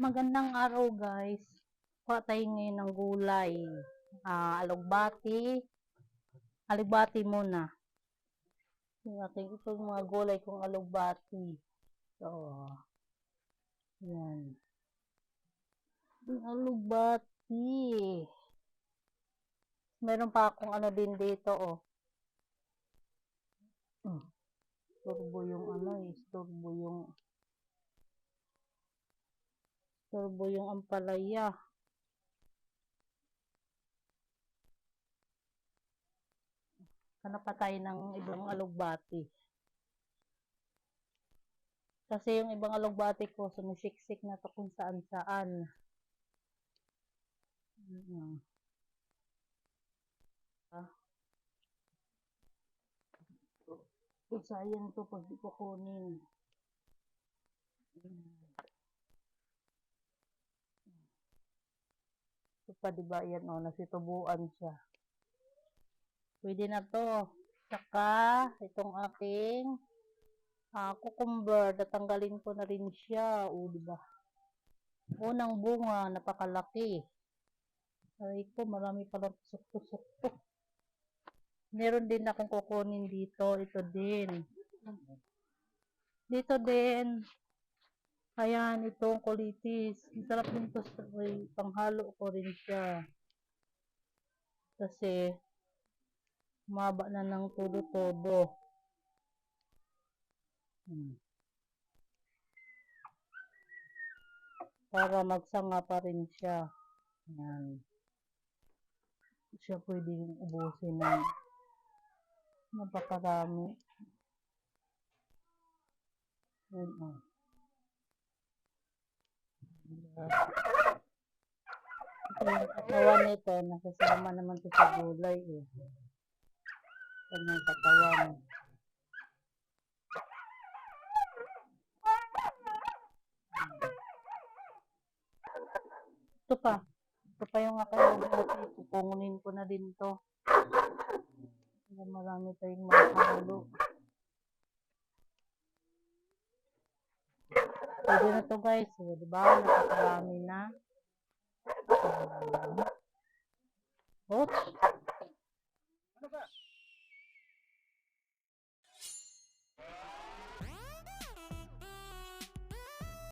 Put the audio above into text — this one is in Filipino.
Magandang araw guys. Kuha tayo ngayon ng gulay. Ah, alugbati. Alugbati muna. Yung ating ito yung mga gulay kong alugbati. So, yan. Yung alugbati. Meron pa akong ano din dito, oh. Hmm. Turbo yung ano eh. Turbo yung turbo yung ampalaya. Hanap pa tayo ng ibang alugbati. Kasi yung ibang alugbati ko, sumisiksik na to kung saan saan. Mm. Ah. So, sayang to pag di ko kunin. Mm. Ito pa, diba, yan, o, nasitubuan siya. Pwede na to. Saka, itong aking ah, cucumber, tatanggalin ko na rin siya. O, diba? Unang bunga, napakalaki. Ay ko, marami palang tusok-tusok. Meron din akong kukunin dito. Ito din. Dito din. Ayan, itong kulitis. Ang sarap din to. sa- Panghalo ko rin siya. Kasi, maba na ng todo-todo. Hmm. Para magsanga pa rin siya. Ayan. Siya pwedeng ubusin ng napakarami. Ayan, oh. Ito yung katawan nito, nasasama naman to sa gulay eh. Kanyang katawan. Ito pa. Ito pa yung aking dati. Kukungunin ko na din to. Marami tayong mahalo. Pwede na to guys. O, diba? Napakarami na. Oops.